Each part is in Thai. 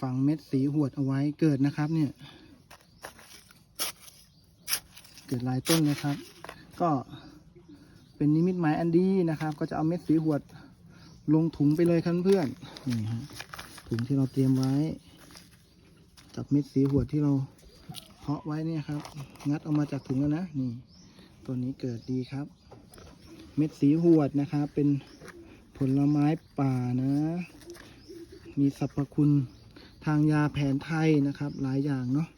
ฝังเม็ดสีหวดเอาไว้เกิดนะครับเนี่ย เกิดลายต้นนะครับ ก็เป็นนิมิตหมายอันดีนะครับ ก็จะเอาเม็ดสีหวดลงถุงไปเลยครับเพื่อนนี่ฮะถุงที่เราเตรียมไว้กับเม็ดสีหวดที่เราเพาะไว้เนี่ยครับ งัดออกมาจากถุงแล้วนะนี่ ตัวนี้เกิดดีครับ เม็ดสีหวดนะครับ เป็นผลไม้ป่านะ มีสรรพคุณ ทางยาแผนไทยนะครับ หลายอย่างเนาะ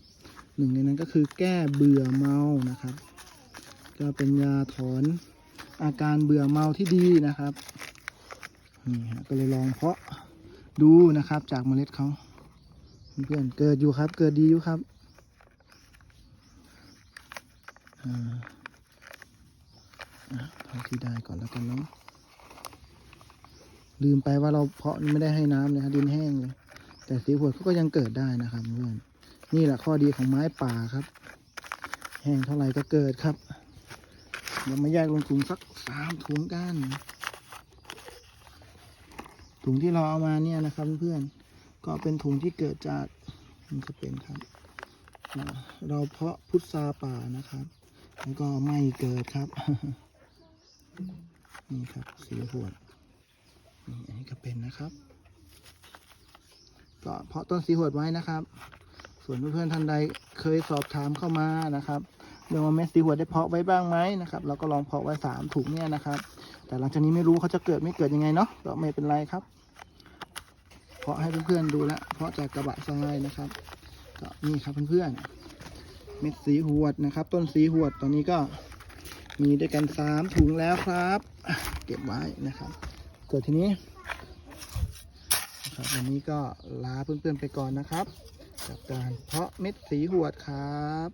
หนึ่งในนั้นก็คือแก้เบื่อเมานะครับ ก็เป็นยาถอนอาการเบื่อเมาที่ดีนะครับนี่ฮะก็เลยลองเพาะดูนะครับ จากเมล็ดเขาเพื่อนๆเกิดอยู่ครับ เกิดดีอยู่ครับอ่าเท่าที่ได้ก่อนแล้วกันเนาะลืมไปว่าเราเพาะไม่ได้ให้น้ำเลยครับดินแห้งเลย แต่สีหัวเขาก็ยังเกิดได้นะครับเพื่อนนี่แหละข้อดีของไม้ป่าครับ แห้งเท่าไหร่ก็เกิดครับเรามาแยกลงถุงสักสามถุงกันถุงที่เราเอามาเนี่ยนะครับเพื่อนก็เป็นถุงที่เกิดจากมันจะเป็นครับ เราเพาะพุทราป่านะครับแล้วก็ไม่เกิดครับ นี่ครับสีหวดนี่อันนี้ก็เป็นนะครับ ก็เพาะต้นสีหวดไว้นะครับ ส่วนเพื่อนๆท่านใดเคยสอบถามเข้ามานะครับเรื่องว่าเม็ดสีหวดได้เพาะไว้บ้างไหมนะครับเราก็ลองเพาะไว้สามถุงเนี่ยนะครับ แต่หลังจากนี้ไม่รู้เขาจะเกิดไม่เกิดยังไงเนาะก็ไม่เป็นไรครับเพาะให้เพื่อนๆดูแล้วเพาะจากกระบะทรายนะครับ ก็นี่ครับเพื่อนๆเม็ดสีหวดนะครับ ต้นสีหวดตอนนี้ก็มีด้วยกันสามถุงแล้วครับ เก็บไว้นะครับเกิดทีนี้ ครับวันนี้ก็ลาเพื่อนๆไปก่อนนะครับ กับการเพาะเม็ดสีหวดครับ